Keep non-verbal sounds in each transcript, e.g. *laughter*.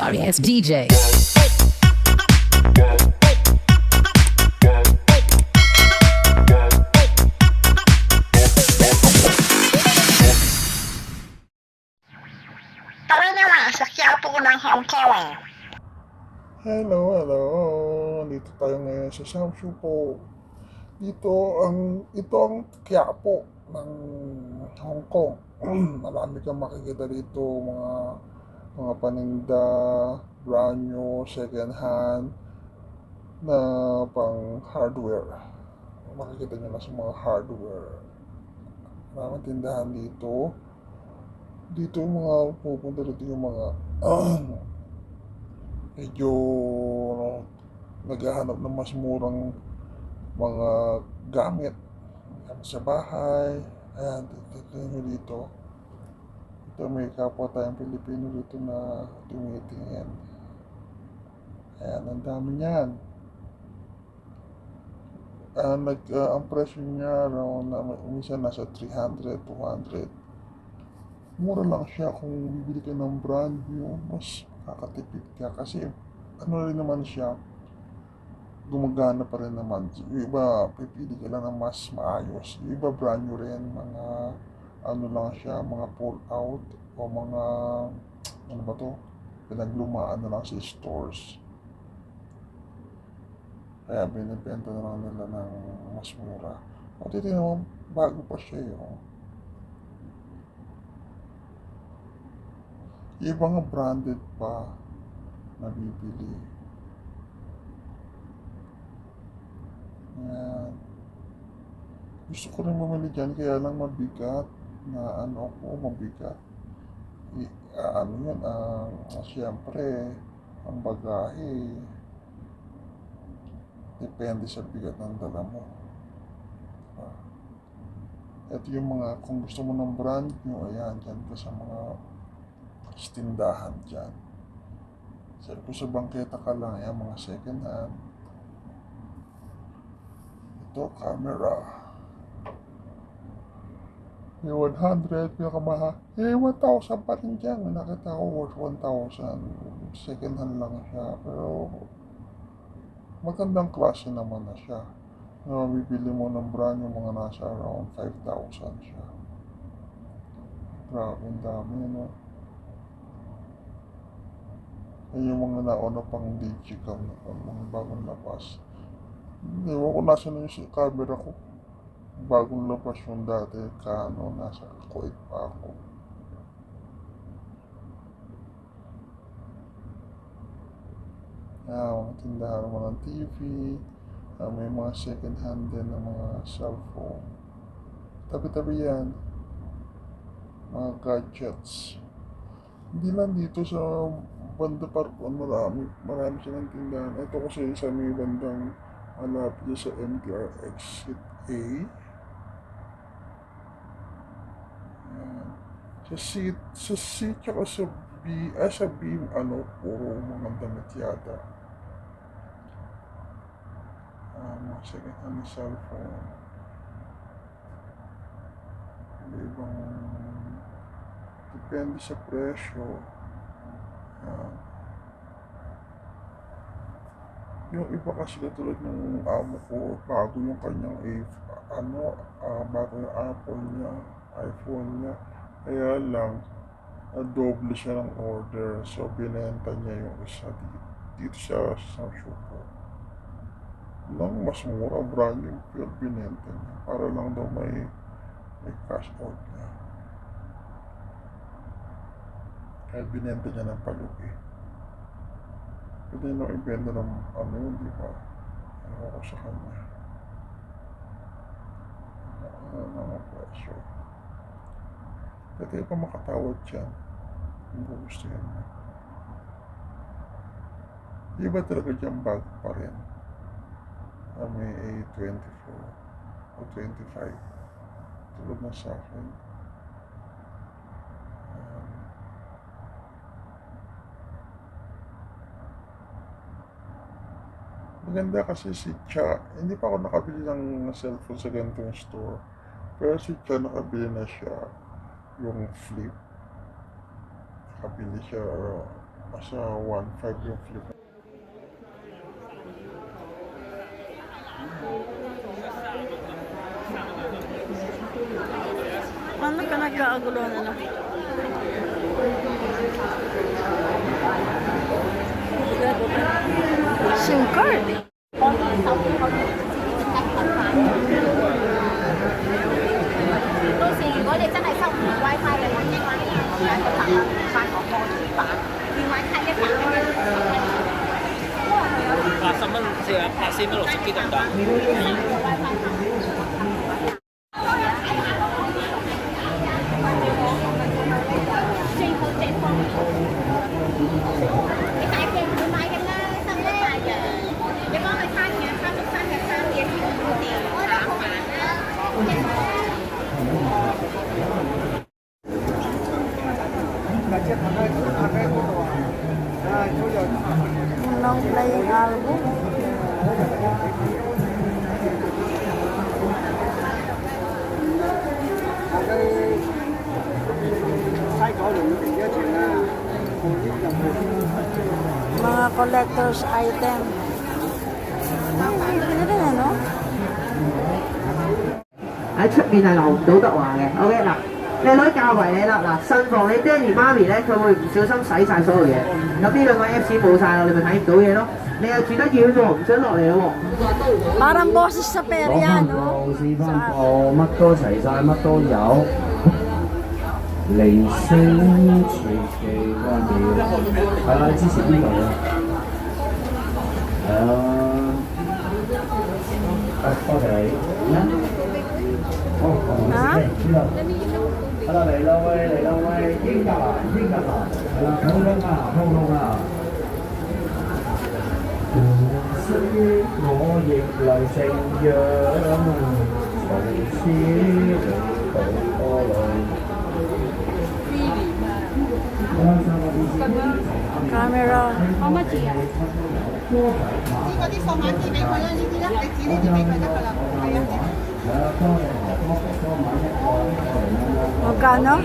sorry ass DJ. Hello, hello. Dito tayo ngayon sa Samsung po. Dito ang ito ang Quiapo ng Hong Kong. *clears throat* Marami kang makikita dito mga mga paninda, brand new, second hand na pang hardware. Makikita nyo na sa mga hardware. Maraming tindahan dito. Dito mga pupunta dito yung mga *clears throat* medyo ano, naghahanap ng mas murang mga gamit sa bahay. Ayan, tignan nyo dito. Ito may kapwa tayong Pilipino dito na tumitingin. Ayan, ang dami niyan. Ah, nag, ah, ang presyo niya, around, na, minsan nasa 300, 200. Mura lang siya kung bibili ka ng brand new, mas kakatipid ka. Kasi ano rin naman siya, gumagana pa rin naman. Yung iba, pipili ka lang ng mas maayos. Yung iba, brand new rin. Mga, ano lang siya, mga pull out o mga, ano ba to? Pinaglumaan na lang sa stores. Kaya binibenta na lang nila ng mas mura. O titignan mo, bago pa siya yun. Yung iba nga branded pa nabibili. Yan. Gusto ko rin bumili dyan, kaya lang mabigat na ano ko, mabigat. I, ah, ano yan, ah, siyempre, ang bagahe, depende sa bigat ng dala mo. Ito yung mga, kung gusto mo ng brand new, ayan, dyan ka sa mga tindahan dyan. So, kung sa bangketa ka lang, ayan, mga second hand. Ito, camera. May 100, pinakamahal. Eh, 1,000 pa rin dyan. Nakita ko worth 1,000. Second hand lang siya. Pero, magandang klase naman na siya. Na mabibili mo ng brand yung mga nasa around 5,000 siya. Grabe, ang dami, no? Yan yung mga nauna pang digicam mga bagong labas. Mo kung nasa na yung camera ko bagong lokasyon dati ka ano, nasa Kuwait pa ako. Ah, mga tindahan ng TV, ah, may mga second hand din ng mga cellphone. Tabi-tabi yan, mga gadgets. Hindi lang dito sa banda parkuan, ah, marami, marami silang tindahan. Ito kasi sa may bandang ah, malapit sa MQRX 8A. Sa C, sa C tsaka sa B, ah, sa B, ano, puro mga damit yata. Ah, mga second hand cellphone. Ibang depende sa presyo. Ah. Yung iba kasi katulad ng amo ko, bago yung kanyang A- ano, ah, bago yung Apple niya, iPhone niya. Kaya lang, na doble siya ng order. So, binenta niya yung isa dito. Dito siya sa Shoppo. Lang mas mura, brand yung pero binenta niya. Para lang daw may, may cash out niya. Kaya binenta niya ng palugi. Pwede nang ibenta ng ano yun, di ba? Ano ko sa kanya. Ano naman presyo. Pwede pa makatawad dyan. Kung gusto yan. Di ba talaga dyan bag pa rin? Ah, may A24 o 25. Tulad na sa akin. Um, Maganda kasi si Cha, hindi pa ako nakabili ng cellphone sa ganitong store. Pero si Cha nakabili na siya yung flip kabili siya uh, nasa 1.5 yung flip Ano ka nagkaagulo na lang? SIM card eh. Tôi xin gọi điện cho านองานของโมถือปาคือไว้ใครได้ปากไปลาซัมมันเสือปลาซีเมันหลบสกีต่างๆ 'Mga collector's item. Ang bibili rin ano? 喺出面系留唔到德华嘅。OK 嗱，靓女教为你啦，嗱，慎防你爹哋妈咪咧，佢会唔小心洗晒所有嘢。咁呢两个 Apps 冇晒啦，你咪睇唔到嘢咯。你又住得远喎，唔想落嚟咯 Parang boses sa 讲 perya, 翻 no? 报，试翻报，乜都齐晒，乜都有。 离星随记关掉，系啦，支持边度啊？系啊，啊多谢你。好，我啊哋知道。系啦，嚟啦喂，嚟啦喂，英格兰，英格兰，系啦，普通啊，普通啊。虽我亦能成样，从此永渡多路。 Camera. 嗰啲数码机俾佢啦，呢啲咧，你指呢啲俾佢得㗎啦，系啊。 Magkano?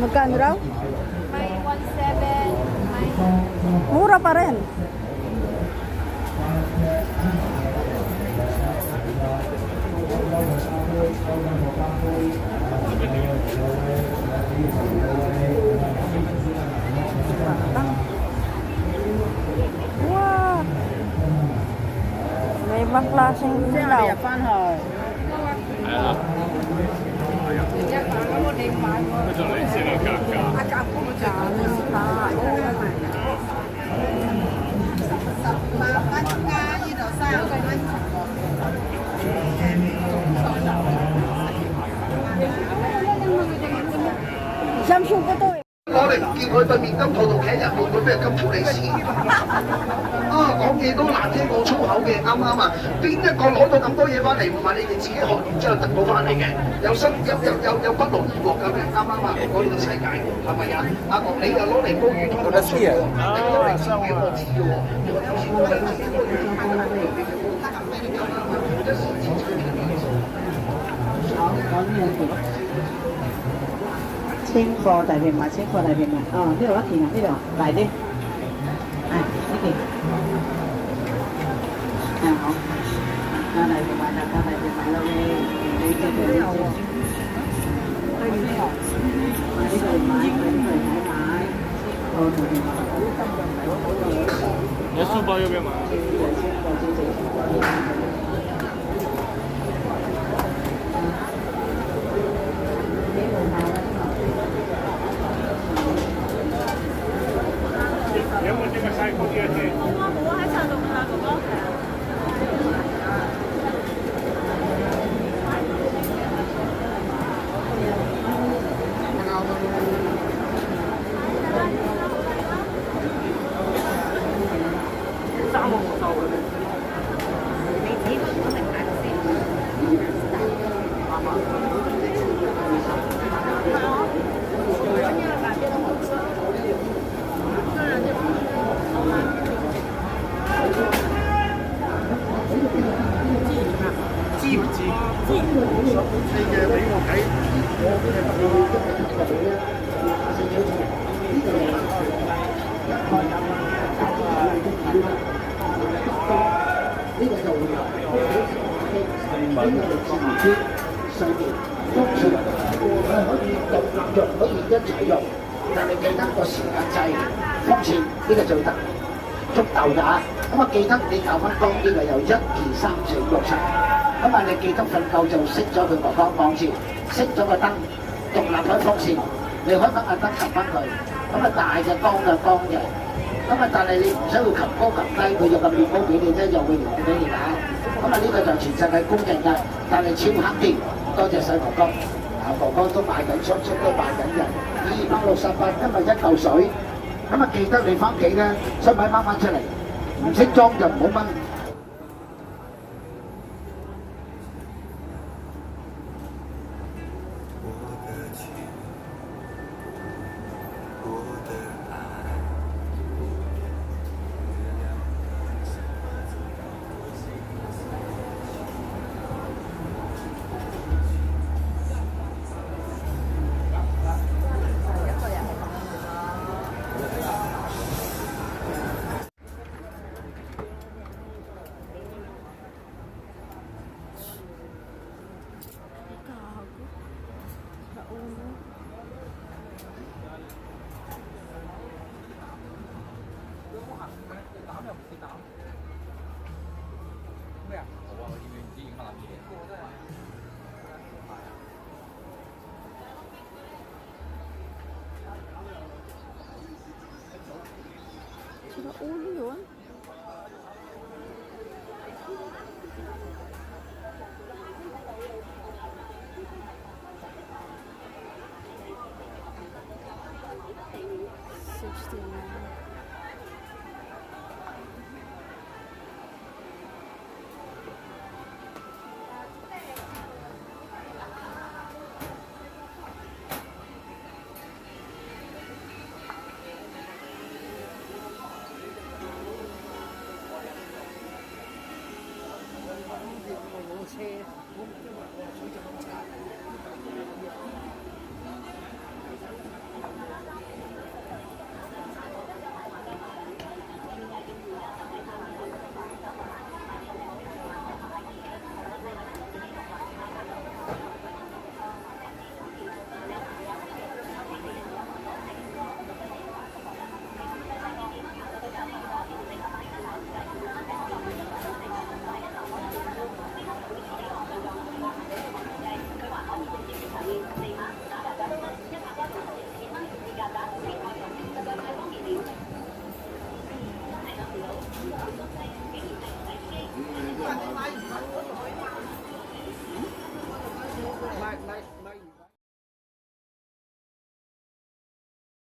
Magkano raw? May 17, may Mura pa rin. Wow! May ibang klaseng dilaw. 係 Isang suko to eh. 我哋唔見佢對面金鋪度企人，會唔會俾人金鋪利是？啊，講嘢都難聽，講粗口嘅，啱唔啱啊？邊一個攞到咁多嘢翻嚟，唔係你哋自己學完之後得到翻嚟嘅？有心有有有有不勞而獲咁嘅，啱唔啱啊？講呢個世界係咪啊？阿你又攞嚟煲魚湯咁粗喎，你攞嚟燒嘢我知嘅喎，睇得你哋嘅得咁咩咁啊嘛？一时之间清货大平卖，清货大平卖。哦，呢度一件啊，呢度大啲。系呢件。系好。价大平卖，价大平卖啦喂，你记住呢个。买呢个嚟买，买呢个嚟买买。哦，大平卖。你书包要不要买？ 呢度系一开饮啊，搞啊，你都睇啦。呢个就会有好呢个就自然啲上边中前佢可以独立用，可以一齐用，但系记得个时间掣，方前呢个最得。 足豆㗎，咁啊記得你校翻光呢個有一二三四五六七，咁啊你記得瞓夠就熄咗佢個光光先，熄咗個燈，獨立開風扇，你開翻個燈撳翻佢，咁啊大嘅光嘅光嘅，咁啊但係你唔使會擒高擒低，佢有個面煲俾你啫，又會連俾你。打，咁啊呢個就全世界公認嘅，但係超黑啲，多謝細哥哥，啊哥哥都賣緊，出出都賣緊嘅，二百六十八，今日一嚿水。咁啊，記得你翻屋企咧，想買翻翻出嚟，唔識裝就唔好掹。 不了。我忘了，因为你已经拿了。Şurada oluyor. Seçtiğim yani.